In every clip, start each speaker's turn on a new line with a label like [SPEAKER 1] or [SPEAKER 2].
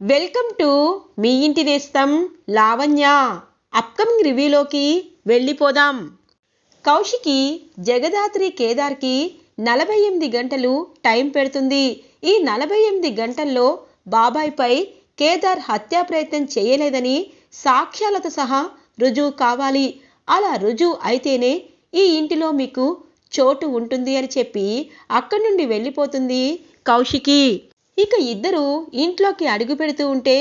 [SPEAKER 1] Welcome to me ఇంటి నేస్తం Lavanya. Upcoming రివ్యూలోకి వెళ్ళిపోదాం. కౌశికి జగదాత్రి కేదార్కి నలభై ఎనిమిది గంటలు టైం పెడుతుంది. ఈ నలభై ఎనిమిది గంటల్లో బాబాయ్పై కేదార్ హత్యా ప్రయత్నం చేయలేదని సాక్ష్యాలతో సహా రుజువు కావాలి. అలా రుజువు అయితేనే ఈ ఇంటిలో మీకు చోటు ఉంటుంది అని చెప్పి అక్కడి నుండి వెళ్ళిపోతుంది కౌశికి. ఇక ఇద్దరూ ఇంట్లోకి అడుగు పెడుతూ ఉంటే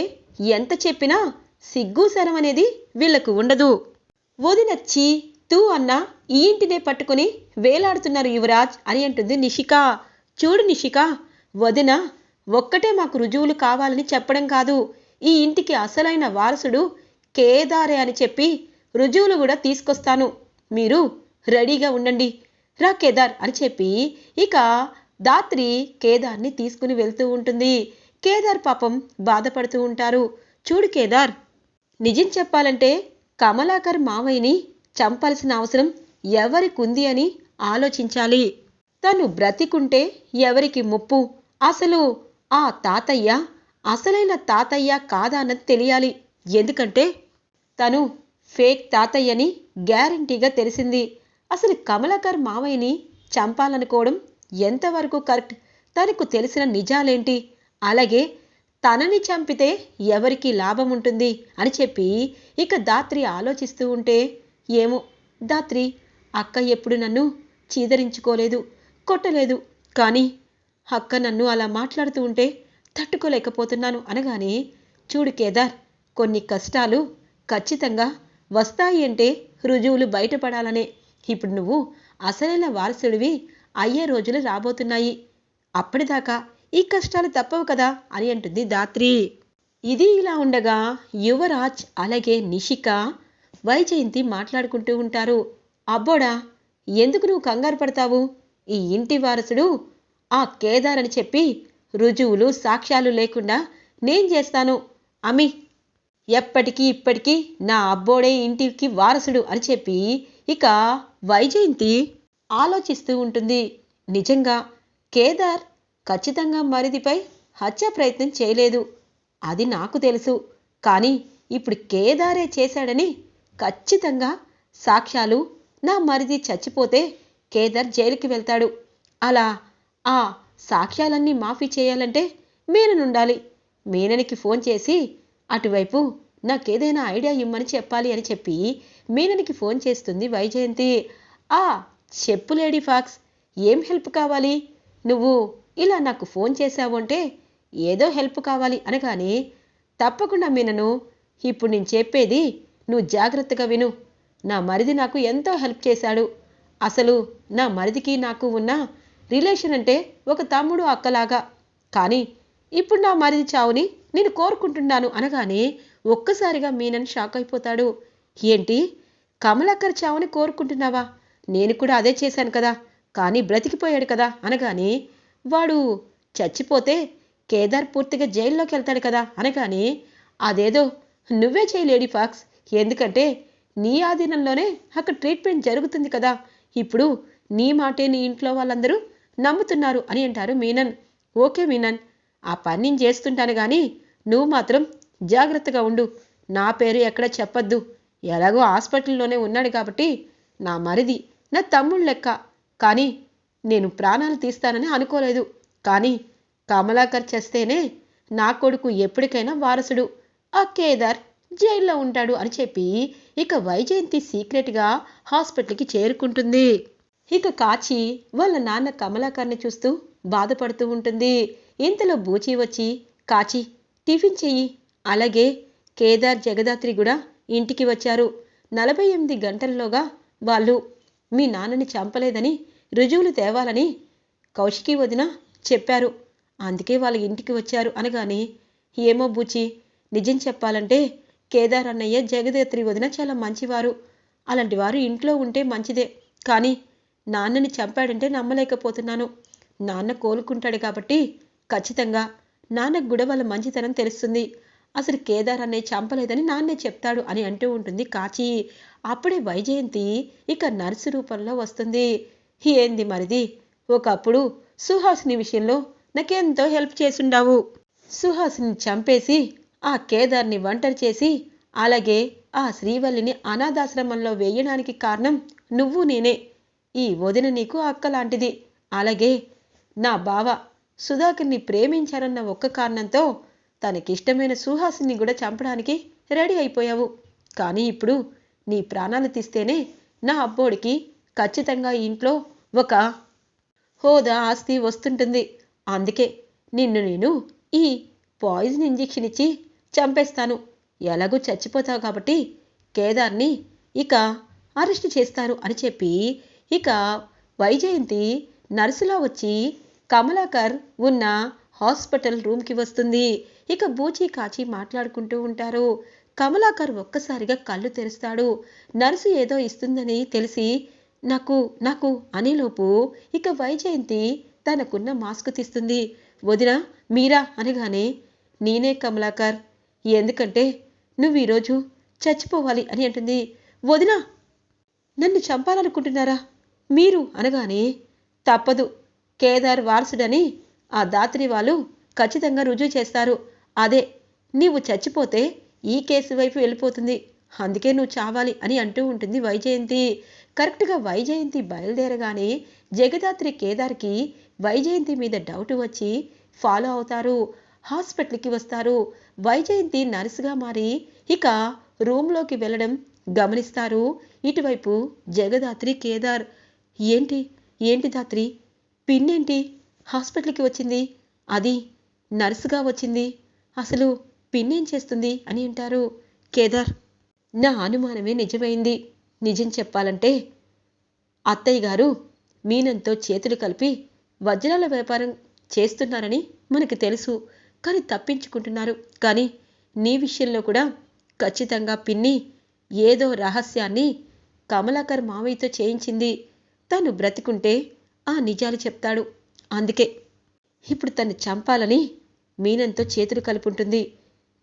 [SPEAKER 1] ఎంత చెప్పినా సిగ్గు శరం అనేది వీళ్ళకు ఉండదు. వదినచ్చి తూ అన్న ఈ ఇంటినే పట్టుకుని వేలాడుతున్నారు యువరాజ్ అని అంటుంది నిషిక. చూడు నిషిక వదిన ఒక్కటే మాకు రుజువులు కావాలని చెప్పడం కాదు. ఈ ఇంటికి అసలైన వారసుడు కేదారే అని చెప్పి రుజువులు కూడా తీసుకొస్తాను. మీరు రెడీగా ఉండండి. రా కేదార్ అని చెప్పి ఇక దాత్రి కేదార్ని తీసుకుని వెళ్తూ ఉంటుంది. కేదార్ పాపం బాధపడుతూ ఉంటారు. చూడు కేదార్ నిజం చెప్పాలంటే కమలాకర్ మావయ్యని చంపాల్సిన అవసరం ఎవరికుంది అని ఆలోచించాలి. తను బ్రతికుంటే ఎవరికి ముప్పు? అసలు ఆ తాతయ్య అసలైన తాతయ్య కాదన్నది తెలియాలి. ఎందుకంటే తను ఫేక్ తాతయ్యని గ్యారంటీగా తెలిసింది. అసలు కమలాకర్ మావయ్యని చంపాలనుకోవడం ఎంతవరకు కరెక్ట్? తనకు తెలిసిన నిజాలేంటి? అలాగే తనని చంపితే ఎవరికి లాభం ఉంటుంది అని చెప్పి ఇక దాత్రి ఆలోచిస్తూ ఉంటే ఏమో దాత్రి అక్క ఎప్పుడు నన్ను చీదరించుకోలేదు కొట్టలేదు. కానీ అక్క నన్ను అలా మాట్లాడుతూ ఉంటే తట్టుకోలేకపోతున్నాను అనగానే చూడు కేదార్ కొన్ని కష్టాలు ఖచ్చితంగా వస్తాయి అంటే రుజువులు బయటపడాలనే. ఇప్పుడు నువ్వు అసలైన వారసుడివి అయ్యే రోజులు రాబోతున్నాయి. అప్పటిదాకా ఈ కష్టాలు తప్పవు కదా అని అంటుంది దాత్రి. ఇది ఇలా ఉండగా యువరాజ్ అలాగే నిషిక వైజయంతి మాట్లాడుకుంటూ ఉంటారు. అబ్బోడా ఎందుకు నువ్వు కంగారు పడతావు? ఈ ఇంటి వారసుడు ఆ కేదార్ అని చెప్పి రుజువులు సాక్ష్యాలు లేకుండా నేను చేస్తాను. అమి ఎప్పటికీ ఇప్పటికీ నా అబ్బోడే ఇంటికి వారసుడు అని చెప్పి ఇక వైజయంతి ఆలోచిస్తూ ఉంటుంది. నిజంగా కేదార్ ఖచ్చితంగా మరిదిపై హత్య ప్రయత్నం చేయలేదు. అది నాకు తెలుసు. కానీ ఇప్పుడు కేదారే చేశాడని ఖచ్చితంగా సాక్ష్యాలు నా మరిది చచ్చిపోతే కేదార్ జైలుకి వెళ్తాడు. అలా ఆ సాక్ష్యాలన్నీ మాఫీ చేయాలంటే మీననుండాలి. మీననికి ఫోన్ చేసి అటువైపు నాకేదైనా ఐడియా ఇమ్మని చెప్పాలి అని చెప్పి మీననికి ఫోన్ చేస్తుంది వైజయంతి. ఆ చెప్పు లేడీ ఫాక్స్ ఏం హెల్ప్ కావాలి? నువ్వు ఇలా నాకు ఫోన్ చేశావు అంటే ఏదో హెల్ప్ కావాలి అనగానే తప్పకుండా మీనను ఇప్పుడు నేను చెప్పేది నువ్వు జాగ్రత్తగా విను. నా మరిది నాకు ఎంతో హెల్ప్ చేశాడు. అసలు నా మరిదికి నాకు ఉన్న రిలేషన్ అంటే ఒక తమ్ముడు అక్కలాగా. కానీ ఇప్పుడు నా మరిది చావుని నేను కోరుకుంటున్నాను అనగానే ఒక్కసారిగా మీనన్ షాక్ అయిపోతాడు. ఏంటి? కమలక్కర్ చావుని కోరుకుంటున్నావా? నేను కూడా అదే చేశాను కదా కానీ బ్రతికిపోయాడు కదా అనగానే వాడు చచ్చిపోతే కేదార్ పూర్తిగా జైల్లోకి వెళ్తాడు కదా అనగానే అదేదో నువ్వే చేయి లేడీ ఫాక్స్ ఎందుకంటే నీ ఆధీనంలోనే అక్కడ ట్రీట్మెంట్ జరుగుతుంది కదా ఇప్పుడు నీ మాటే నీ ఇంట్లో వాళ్ళందరూ నమ్ముతున్నారు అని అంటారు మీనన్. ఓకే మీనన్ ఆ పని నేను చేస్తుంటాను కానీ నువ్వు మాత్రం జాగ్రత్తగా ఉండు నా పేరు ఎక్కడ చెప్పొద్దు ఎలాగో హాస్పిటల్లోనే ఉన్నాడు కాబట్టి నా మరిది నా తమ్ముడు లెక్క. కానీ నేను ప్రాణాలు తీస్తానని అనుకోలేదు. కానీ కమలాకర్ చేస్తేనే నా కొడుకు ఎప్పటికైనా వారసుడు. ఆ కేదార్ జైల్లో ఉంటాడు అని చెప్పి ఇక వైజయంతి సీక్రెట్గా హాస్పిటల్కి చేరుకుంటుంది. ఇక కాచి వాళ్ళ నాన్న కమలాకర్ని చూస్తూ బాధపడుతూ ఉంటుంది. ఇంతలో బూచి వచ్చి కాచి టిఫిన్ చెయ్యి. అలాగే కేదార్ జగదాత్రి కూడా ఇంటికి వచ్చారు. నలభై ఎనిమిది గంటల్లోగా వాళ్ళు మీ నాన్నని చంపలేదని రుజువులు తేవాలని కౌశికి వదిన చెప్పారు. అందుకే వాళ్ళ ఇంటికి వచ్చారు అనగానే ఏమో బూచి నిజం చెప్పాలంటే కేదార్ అన్నయ్య జగదేత్రి వదిన చాలా మంచివారు. అలాంటి వారు ఇంట్లో ఉంటే మంచిదే. కానీ నాన్నని చంపాడంటే నమ్మలేకపోతున్నాను. నాన్న కోలుకుంటాడు కాబట్టి ఖచ్చితంగా నాన్నకు కూడా వాళ్ళ మంచితనం తెలుస్తుంది. అసలు కేదార్ అన్నయ్య చంపలేదని నాన్నే చెప్తాడు అని అంటూ ఉంటుంది. కాచి అప్పుడే వైజయంతి ఇక నర్సు రూపంలో వస్తుంది. ఏంది మరిది? ఒకప్పుడు సుహాసిని విషయంలో నాకెంతో హెల్ప్ చేసుండావు. సుహాసిని చంపేసి ఆ కేదార్ని ఒంటరి చేసి అలాగే ఆ శ్రీవల్లిని అనాథాశ్రమంలో వేయడానికి కారణం నువ్వు నేనే. ఈ వదిన నీకు అక్క లాంటిది అలాగే నా బావ సుధాకర్ని ప్రేమించారన్న ఒక్క కారణంతో తనకిష్టమైన సుహాసిని కూడా చంపడానికి రెడీ అయిపోయావు. కానీ ఇప్పుడు నీ ప్రాణాలు తీస్తేనే నా అబ్బోడికి ఖచ్చితంగా ఇంట్లో ఒక హోదా ఆస్తి వస్తుంటుంది. అందుకే నిన్ను నేను ఈ పాయిజన్ ఇంజెక్షన్ ఇచ్చి చంపేస్తాను. ఎలాగూ చచ్చిపోతావు కాబట్టి కేదార్ని ఇక అరెస్ట్ చేస్తారు అని చెప్పి ఇక వైజయంతి నర్సులా వచ్చి కమలాకర్ ఉన్న హాస్పిటల్ రూమ్కి వస్తుంది. ఇక బూచి కాచి మాట్లాడుకుంటూ ఉంటారు. కమలాకర్ ఒక్కసారిగా కళ్ళు తెరుస్తాడు. నర్సు ఏదో ఇస్తుందని తెలిసి నాకు నాకు అనేలోపు ఇక వైజయంతి తనకున్న మాస్క్ తీస్తుంది. వదిన మీరా? అనగానే నేనే కమలాకర్. ఎందుకంటే నువ్వు ఈరోజు చచ్చిపోవాలి అని అంటుంది. వదిన నన్ను చంపాలనుకుంటున్నారా? మీరు? అనగానే తప్పదు. కేదార్ వారసుడని ఆ దాత్రి వాళ్ళు ఖచ్చితంగా రుజువు చేస్తారు. అదే నీవు చచ్చిపోతే ఈ కేసు వైపు వెళ్ళిపోతుంది. అందుకే నువ్వు చావాలి అని అంటూ ఉంటుంది వైజయంతి. కరెక్ట్గా వైజయంతి బయలుదేరగానే జగదాత్రి కేదార్కి వైజయంతి మీద డౌట్ వచ్చి ఫాలో అవుతారు. హాస్పిటల్కి వస్తారు. వైజయంతి నర్సుగా మారి ఇక రూమ్లోకి వెళ్ళడం గమనిస్తారు. ఇటువైపు జగదాత్రి కేదార్. ఏంటి? ఏంటి దాత్రి? పిన్నేంటి? హాస్పిటల్కి వచ్చింది? అది నర్సుగా వచ్చింది. అసలు పిన్నేం చేస్తుంది అని అంటారు కేదార్. నా అనుమానమే నిజమైంది. నిజం చెప్పాలంటే అత్తయ్య గారు మీనంతో చేతులు కలిపి వజ్రాల వ్యాపారం చేస్తున్నారని మనకు తెలుసు. కానీ తప్పించుకుంటున్నారు. కానీ నీ విషయంలో కూడా ఖచ్చితంగా పిన్ని ఏదో రహస్యాన్ని కమలాకర్ మావయ్యతో చేయించింది. తను బ్రతికుంటే ఆ నిజాలు చెప్తాడు. అందుకే ఇప్పుడు తను చంపాలని మీనంతో చేతులు కలుపుంటుంది.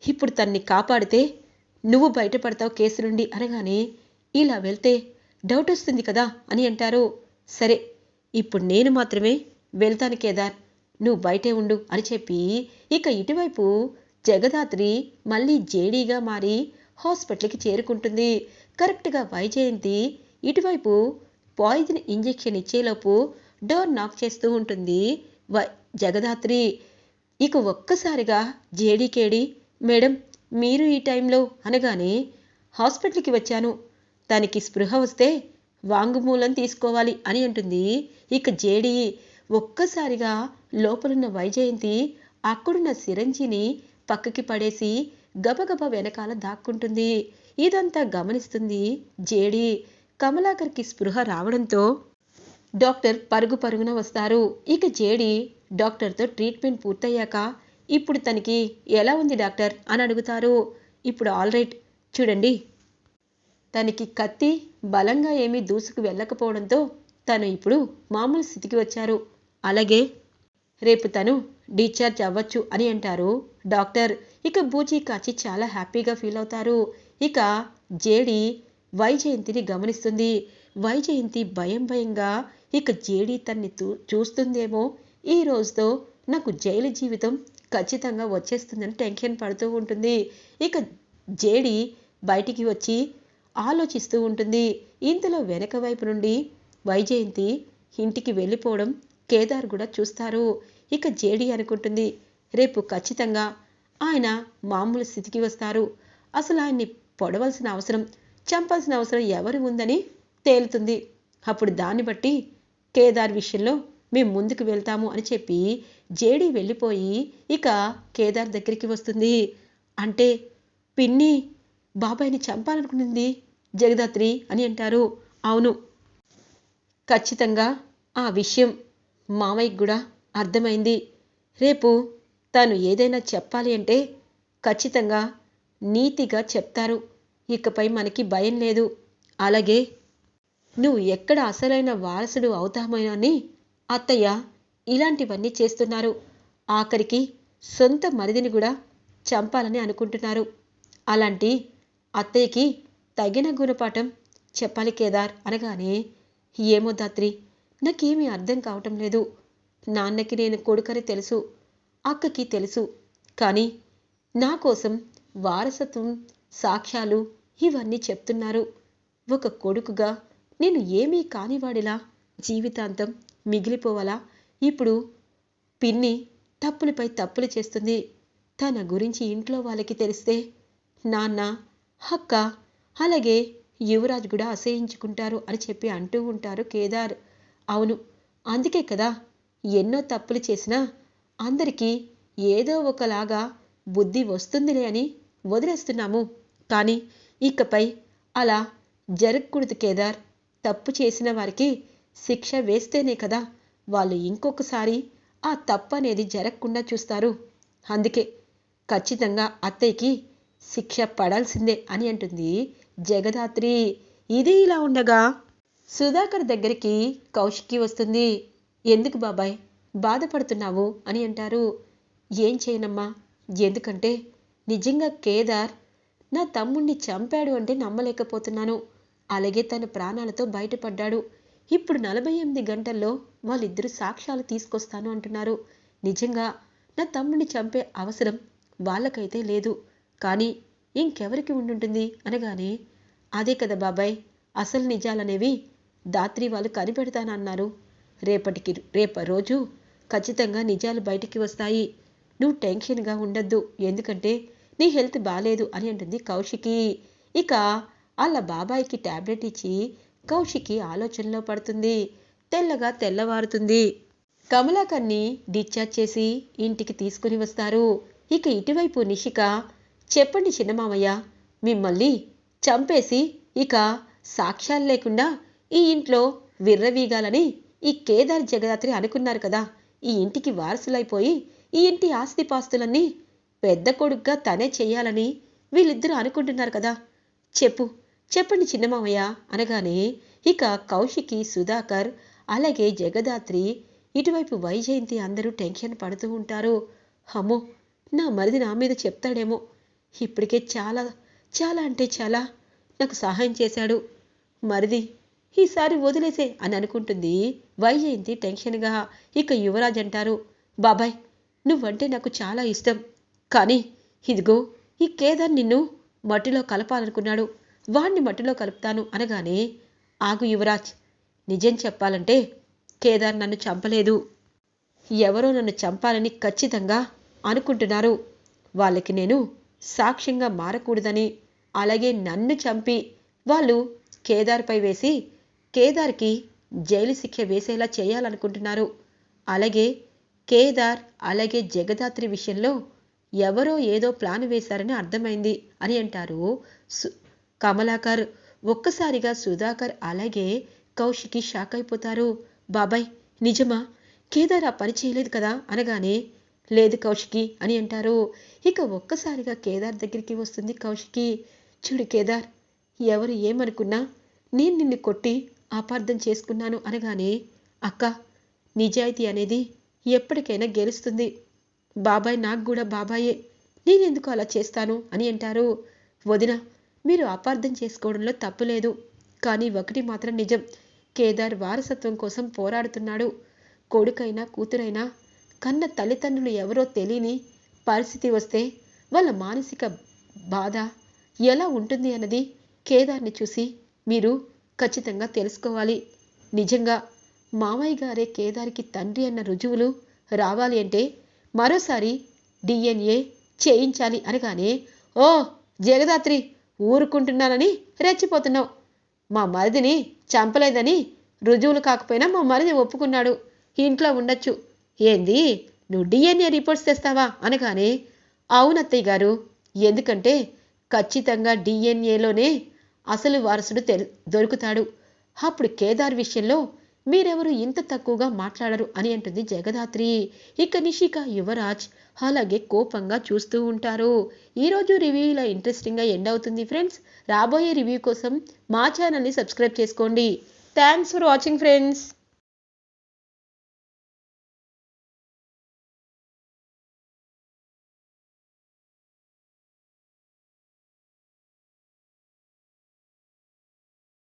[SPEAKER 1] ఇప్పుడు తన్ని కాపాడితే నువ్వు బయటపడతావు కేసు నుండి అనగానే ఇలా వెళ్తే డౌట్ వస్తుంది కదా అని అంటారు. సరే ఇప్పుడు నేను మాత్రమే వెళ్తాను కేదార్. నువ్వు బయటే ఉండు అని చెప్పి ఇక ఇటువైపు జగదాత్రి మళ్ళీ జేడీగా మారి హాస్పిటల్కి చేరుకుంటుంది. కరెక్ట్గా వైజయంతి ఇటువైపు పాయిజన్ ఇంజెక్షన్ ఇచ్చేలోపు డోర్ నాక్ చేస్తూ ఉంటుంది. వై జగదాత్రి ఇక ఒక్కసారిగా జేడీకేడి మేడం మీరు ఈ టైంలో అనగానే హాస్పిటల్కి వచ్చాను. తనకి స్పృహ వస్తే వాంగ్మూలం తీసుకోవాలి అని అంటుంది. ఇక జేడీ ఒక్కసారిగా లోపలున్న వైజయంతి అక్కడున్న సిరంజిని పక్కకి పడేసి గబగబ వెనకాల దాక్కుంటుంది. ఇదంతా గమనిస్తుంది జేడి. కమలాకర్కి స్పృహ రావడంతో డాక్టర్ పరుగు పరుగున వస్తారు. ఇక జేడి డాక్టర్తో ట్రీట్మెంట్ పూర్తయ్యాక ఇప్పుడు తనకి ఎలా ఉంది డాక్టర్ అని అడుగుతారు. ఇప్పుడు ఆల్ రైట్ చూడండి. తనకి కత్తి బలంగా ఏమీ దూసుకు వెళ్ళకపోవడంతో తను ఇప్పుడు మామూలు స్థితికి వచ్చారు. అలాగే రేపు తను డిశ్చార్జ్ అవ్వచ్చు అని అంటారు డాక్టర్. ఇక బూచి కాచి చాలా హ్యాపీగా ఫీల్ అవుతారు. ఇక జేడి వైజయంతిని గమనిస్తుంది. వైజయంతి భయం భయంగా ఇక జేడి తన్ని చూస్తుందేమో ఈ రోజుతో నాకు జైలు జీవితం ఖచ్చితంగా వచ్చేస్తుందని టెన్షన్ పడుతూ ఉంటుంది. ఇక జేడి బయటికి వచ్చి ఆలోచిస్తూ ఉంటుంది. ఇంతలో వెనక వైపు నుండి వైజయంతి ఇంటికి వెళ్ళిపోవడం కేదార్ కూడా చూస్తారు. ఇక జేడి అనుకుంటుంది రేపు ఖచ్చితంగా ఆయన మామూలు స్థితికి వస్తారు. అసలు ఆయన్ని పొడవలసిన అవసరం చంపాల్సిన అవసరం ఎవరు ఉందని తేలుతుంది. అప్పుడు దాన్ని బట్టి కేదార్ విషయంలో మేము ముందుకు వెళ్తాము అని చెప్పి జేడీ వెళ్ళిపోయి ఇక కేదార్ దగ్గరికి వస్తుంది. అంటే పిన్ని బాబాయ్ని చంపాలనుకునింది జగదాత్రి అని అంటారు. అవును. ఖచ్చితంగా ఆ విషయం మామయ్యకి కూడా అర్థమైంది. రేపు తను ఏదైనా చెప్పాలి అంటే ఖచ్చితంగా నీతిగా చెప్తారు. ఇకపై మనకి భయం లేదు. అలాగే నువ్వు ఎక్కడ అసలైన వారసుడు అవుతామోనని అత్తయ్య ఇలాంటివన్నీ చేస్తున్నారు. ఆఖరికి సొంత మరిదిని కూడా చంపాలని అనుకుంటున్నారు. అలాంటి అత్తయ్యకి తగిన గుణపాఠం చెప్పాలి కేదార్ అనగానే ఏమో దాత్రి నాకేమీ అర్థం కావటం లేదు. నాన్నకి నేను కొడుకని తెలుసు అక్కకి తెలుసు. కానీ నా కోసం వారసత్వం సాక్ష్యాలు ఇవన్నీ చెప్తున్నారు. ఒక కొడుకుగా నేను ఏమీ కానివాడిలా జీవితాంతం మిగిలిపోవాలా? ఇప్పుడు పిన్ని తప్పులపై తప్పులు చేస్తుంది. తన గురించి ఇంట్లో వాళ్ళకి తెలిస్తే నాన్న అక్క అలాగే యువరాజ్ కూడా అసహించుకుంటారు అని చెప్పి అంటూ ఉంటారు కేదార్. అవును అందుకే కదా ఎన్నో తప్పులు చేసినా అందరికీ ఏదో ఒకలాగా బుద్ధి వస్తుందిలే అని వదిలేస్తున్నాము. కానీ ఇకపై అలా జరగకూడదు కేదార్. తప్పు చేసిన వారికి శిక్ష వేస్తేనే కదా వాళ్ళు ఇంకొకసారి ఆ తప్పు అనేది జరగకుండా చూస్తారు. అందుకే ఖచ్చితంగా అత్తయ్యకి శిక్ష పడాల్సిందే అని అంటుంది జగదాత్రి. ఇది ఇలా ఉండగా సుధాకర్ దగ్గరికి కౌశికి వస్తుంది. ఎందుకు బాబాయ్ బాధపడుతున్నావు అని అంటారు. ఏం చేయనమ్మా ఎందుకంటే నిజంగా కేదార్ నా తమ్ముణ్ణి చంపాడు అంటే నమ్మలేకపోతున్నాను. అలాగే తన ప్రాణాలతో బయటపడ్డాడు. ఇప్పుడు నలభై ఎనిమిది గంటల్లో వాళ్ళిద్దరూ సాక్ష్యాలు తీసుకొస్తాను అంటున్నారు. నిజంగా నా తమ్ముడిని చంపే అవసరం వాళ్ళకైతే లేదు. కానీ ఇంకెవరికి ఉండుంటుంది? అనగానే అదే కదా బాబాయ్ అసలు నిజాలనేవి దాత్రి వాళ్ళు కనిపెడతానన్నారు. రేపటికి రేప రోజు ఖచ్చితంగా నిజాలు బయటికి వస్తాయి. నువ్వు టెన్షన్గా ఉండద్దు. ఎందుకంటే నీ హెల్త్ బాగాలేదు అని అంటుంది కౌశికి. ఇక వాళ్ళ బాబాయికి టాబ్లెట్ ఇచ్చి కౌశికి ఆలోచనలో పడుతుంది. తెల్లగా తెల్లవారుతుంది. కమలాకర్ని డిశ్చార్జ్ చేసి ఇంటికి తీసుకుని వస్తారు. ఇక ఇటువైపు నిషిక చెప్పండి చిన్నమామయ్య మిమ్మల్ని చంపేసి ఇక సాక్ష్యాలు లేకుండా ఈ ఇంట్లో విర్రవీగాలని ఈ కేదార్ జగదాత్రి అనుకున్నారు కదా. ఈ ఇంటికి వారసులైపోయి ఈ ఇంటి ఆస్తిపాస్తులన్నీ పెద్ద కొడుగ్గా తనే చేయాలని వీళ్ళిద్దరూ అనుకుంటున్నారు కదా. చెప్పు చెప్పండి చిన్నమామయ్య అనగానే ఇక కౌశికి సుధాకర్ అలాగే జగదాత్రి ఇటువైపు వైజయంతి అందరూ టెన్షన్ పడుతూ ఉంటారు. అమ్మో నా మరిది నా మీద చెప్తాడేమో. ఇప్పటికే చాలా చాలా అంటే చాలా నాకు సహాయం చేశాడు. మరిది ఈసారి వదిలేసే అని అనుకుంటుంది వైజయంతి టెన్షన్గా. ఇక యువరాజ్ అంటారు బాబాయ్ నువ్వంటే నాకు చాలా ఇష్టం. కానీ ఇదిగో ఈ కేదార్ నిన్ను మట్టిలో కలపాలనుకున్నాడు. వాణ్ణి మట్టిలో కలుపుతాను అనగానే ఆగు యువరాజ్ నిజం చెప్పాలంటే కేదార్ నన్ను చంపలేదు. ఎవరో నన్ను చంపాలని ఖచ్చితంగా అనుకుంటున్నారు. వాళ్ళకి నేను సాక్ష్యంగా మారకూడదని. అలాగే నన్ను చంపి వాళ్ళు కేదార్పై వేసి కేదార్కి జైలు శిక్ష వేసేలా చేయాలనుకుంటున్నారు. అలాగే కేదార్ అలాగే జగదాత్రి విషయంలో ఎవరో ఏదో ప్లాన్ వేశారని అర్థమైంది అని అంటారు సు కమలాకర్ ఒక్కసారిగా సుధాకర్ అలాగే కౌశికి షాక్ అయిపోతారు. బాబాయ్ నిజమా? కేదార్ ఆ పని చేయలేదు కదా? అనగానే లేదు కౌశికి అని అంటారు. ఇక ఒక్కసారిగా కేదార్ దగ్గరికి వస్తుంది కౌశికి. చూడు కేదార్ ఎవరు ఏమనుకున్నా నేను నిన్ను కొట్టి అపార్థం చేసుకున్నాను అనగానే అక్క నిజాయితీ అనేది ఎప్పటికైనా గెలుస్తుంది. బాబాయ్ నాకు కూడా బాబాయే. నేనెందుకు అలా చేస్తాను అని అంటారు. వదిన మీరు అపార్థం చేసుకోవడంలో తప్పు లేదు. కానీ ఒకటి మాత్రం నిజం. కేదార్ వారసత్వం కోసం పోరాడుతున్నాడు. కొడుకైనా కూతురైనా కన్న తల్లిదండ్రులు ఎవరో తెలియని పరిస్థితి వస్తే వాళ్ళ మానసిక బాధ ఎలా ఉంటుంది అన్నది కేదార్ని చూసి మీరు ఖచ్చితంగా తెలుసుకోవాలి. నిజంగా మామయ్య గారే కేదార్కి తండ్రి అన్న రుజువులు రావాలి అంటే మరోసారి డిఎన్ఏ చేయించాలి అనగానే ఓ జగదాత్రి ఊరుకుంటున్నానని రెచ్చిపోతున్నావు. మా మరిదిని చంపలేదని రుజువులు కాకపోయినా మా మరిది ఒప్పుకున్నాడు. ఇంట్లో ఉండొచ్చు. ఏంది నువ్వు డిఎన్ఏ రిపోర్ట్స్ తెస్తావా? అనగానే అవునత్తయ్య గారు ఎందుకంటే ఖచ్చితంగా డిఎన్ఏలోనే అసలు వారసుడు తెలు దొరుకుతాడు. అప్పుడు కేదార్ విషయంలో మీరెవరు ఇంత తక్కువగా మాట్లాడరు అని అంటుంది జగదాత్రి. ఇక నిషిక యువరాజ్ అలాగే కోపంగా చూస్తూ ఉంటారు. ఈరోజు రివ్యూ ఇలా ఇంట్రెస్టింగ్గా ఎండ్ అవుతుంది ఫ్రెండ్స్ రాబోయే రివ్యూ కోసం మా ఛానల్ని సబ్స్క్రైబ్ చేసుకోండి. Thanks for watching friends